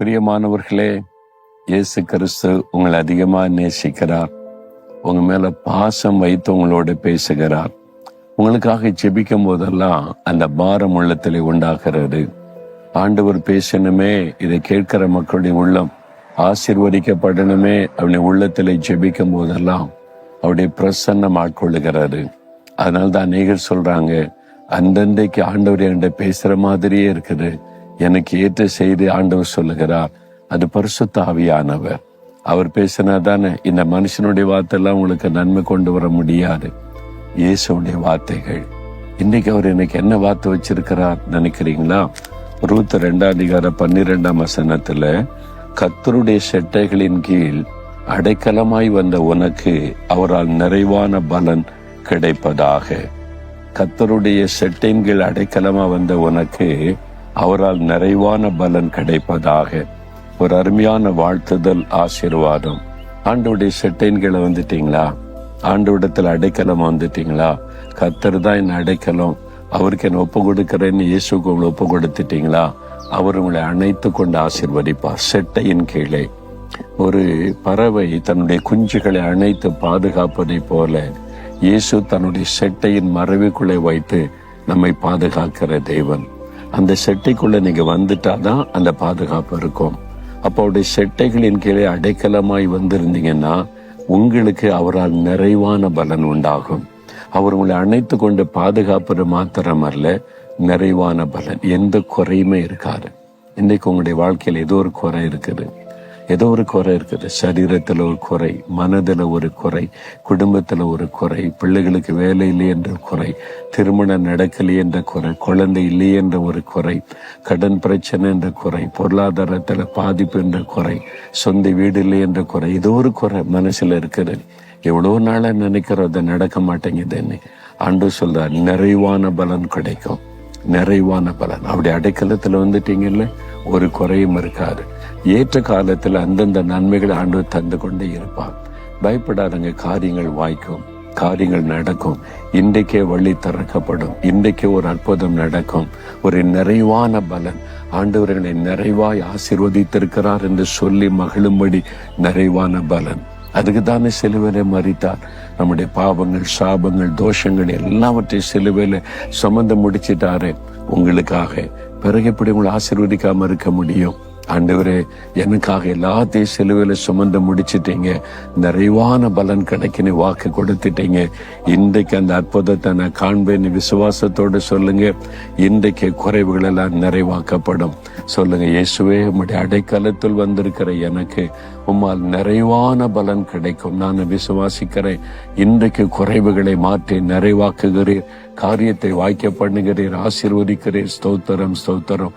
பிரியமானவர்களே இயேசு கிறிஸ்து உங்களை அதிகமாக நேசிக்கிறார். உங்க மேல பாசம் வைத்து உங்களோட பேசுகிறார். உங்களுக்காக ஜெபிக்கும் போதெல்லாம் அந்த பாரம் உள்ளத்திலே உண்டாகிறது. ஆண்டவர் பேசணுமே இதை கேட்கிற மக்களுடைய உள்ளம் ஆசீர்வதிக்கப்படணுமே அவனுடைய உள்ளத்திலே ஜெபிக்கும் போதெல்லாம் அவருடைய பிரசன்னம் ஆட்கொள்ளுகிறாரு அதனால தான் அநேகர் சொல்றாங்க அந்தந்தைக்கு ஆண்டவர் என்கிட்ட பேசுற மாதிரியே இருக்குது. எனக்கு ஏற்ற செய்தி ஆண்டவர் சொல்லுகிறார். அது பரிசுத்த ஆவியானவர். அவர் பேசினா தானே இந்த மனுஷனுடைய வார்த்தையெல்லாம் உங்களுக்கு நன்மை கொண்டு வர முடியாது. இயேசுடைய வார்த்தைகள். இன்னைக்கு அவர் எனக்கு என்ன வார்த்தை வச்சிருக்கிறார் நினைக்கிறீங்களா? ரூத் ரெண்டாம் அதிகார பன்னிரெண்டாம் வசனத்துல கத்தருடைய செட்டைகளின் கீழ் அடைக்கலமாய் வந்த உனக்கு அவரால் நிறைவான பலன் கிடைப்பதாக. கத்தருடைய செட்டையின் கீழ் அடைக்கலமா வந்த உனக்கு அவரால் நிறைவான பலன் கிடைப்பதாக ஒரு அருமையான வாழ்த்துதல் ஆசீர்வாதம். ஆண்டோடைய செட்டைன்களை கீழே வந்துட்டீங்களா? ஆண்டோடத்தில் அடைக்கலம் வந்துட்டீங்களா? கத்தர் தான் என்ன அடைக்கலம். அவருக்கு என்ன ஒப்பு கொடுக்கிறேன்னு இயேசுக்கு உங்களை ஒப்பு கொடுத்துட்டீங்களா? அவர் உங்களை அணைத்து கொண்டு ஆசீர்வதிப்பார். செட்டையின் கீழே. ஒரு பறவை தன்னுடைய குஞ்சுகளை அணைத்து பாதுகாப்பதை போல இயேசு தன்னுடைய செட்டையின் மறைவுக்குள்ளே வைத்து நம்மை பாதுகாக்கிற தெய்வன் அந்த செட்டைக்குள்ள நீங்க வந்துட்டாதான் அந்த பாதுகாப்பு இருக்கும். அப்போ அவருடைய செட்டைகளின் கீழே அடைக்கலமாய் வந்திருந்தீங்கன்னா உங்களுக்கு அவரால் நிறைவான பலன் உண்டாகும். அவர் உங்களை அணைத்து கொண்டு பாதுகாப்பது மாத்திரமல்ல நிறைவான பலன். எந்த குறையுமே இருக்காது. இன்றைக்கு உங்களுடைய வாழ்க்கையில் ஏதோ ஒரு குறை இருக்குது. ஏதோ ஒரு குறை இருக்குது. சரீரத்தில் ஒரு குறை மனதில் ஒரு குறை குடும்பத்தில் ஒரு குறை பிள்ளைகளுக்கு வேலை இல்லை என்ற குறை திருமணம் நடக்கலையே என்ற குறை குழந்தை இல்லை என்ற ஒரு குறை கடன் பிரச்சனை என்ற குறை பொருளாதாரத்தில் பாதிப்பு என்ற குறை சொந்த வீடு இல்லை என்ற குறை ஏதோ ஒரு குறை மனசில் இருக்குது. எவ்வளோ நாளாக நினைக்கிறோம் அது நடக்க மாட்டேங்குதுன்னு. அன்று சொல்கிறார் நிறைவான பலன் கிடைக்கும். நிறைவான பலன். அப்படி அடைக்கலத்துல வந்துட்டீங்கல்ல ஒரு குறையும் இருக்காது. ஏற்ற காலத்துல அந்தந்த நன்மைகளை ஆண்டு தந்து கொண்டே இருப்பார். பயப்படாதங்க காரியங்கள் வாய்க்கும் காரியங்கள் நடக்கும். இன்றைக்கே வழி திறக்கப்படும். இன்றைக்கே ஒரு அற்புதம் நடக்கும். ஒரு நிறைவான பலன். ஆண்டவர்களை நிறைவாய் ஆசிர்வதித்திருக்கிறார் என்று சொல்லி மகிழும்படி நிறைவான பலன். அதுக்கு தானே சிலுவையில மறித்தார் நம்முடைய பாவங்கள் சாபங்கள் தோஷங்கள் எல்லாவற்றையும் சிலுவையில சுமந்து முடிச்சிட்டாரு. உங்களுக்காக பிறகு எப்படி உங்களை ஆசிர்வதிக்காம இருக்க முடியும்? ஆண்டவரே எனக்காக எல்லாத்தையும் செலுவையில் சுமந்து முடிச்சிட்டீங்க. நிறைவான பலன் கிடைக்குன்னு வாக்கு கொடுத்துட்டீங்க. இன்றைக்கு அந்த அற்புதத்தை நான் காண்பேன். விசுவாசத்தோடு சொல்லுங்க. இன்றைக்கு குறைவுகள் எல்லாம் நிறைவாக்கப்படும். சொல்லுங்க இயேசுவே உம்முடைய அடைக்கலத்தில் வந்திருக்கிற எனக்கு உம்மால் நிறைவான பலன் கிடைக்கும். நான் விசுவாசிக்கிறேன். இன்றைக்கு குறைவுகளை மாற்றி நிறைவாக்குகிறீர். காரியத்தை வாய்க்க பண்ணுகிறீர். ஆசீர்வதிக்கிறீர். ஸ்தோத்திரம் ஸ்தோத்திரம்.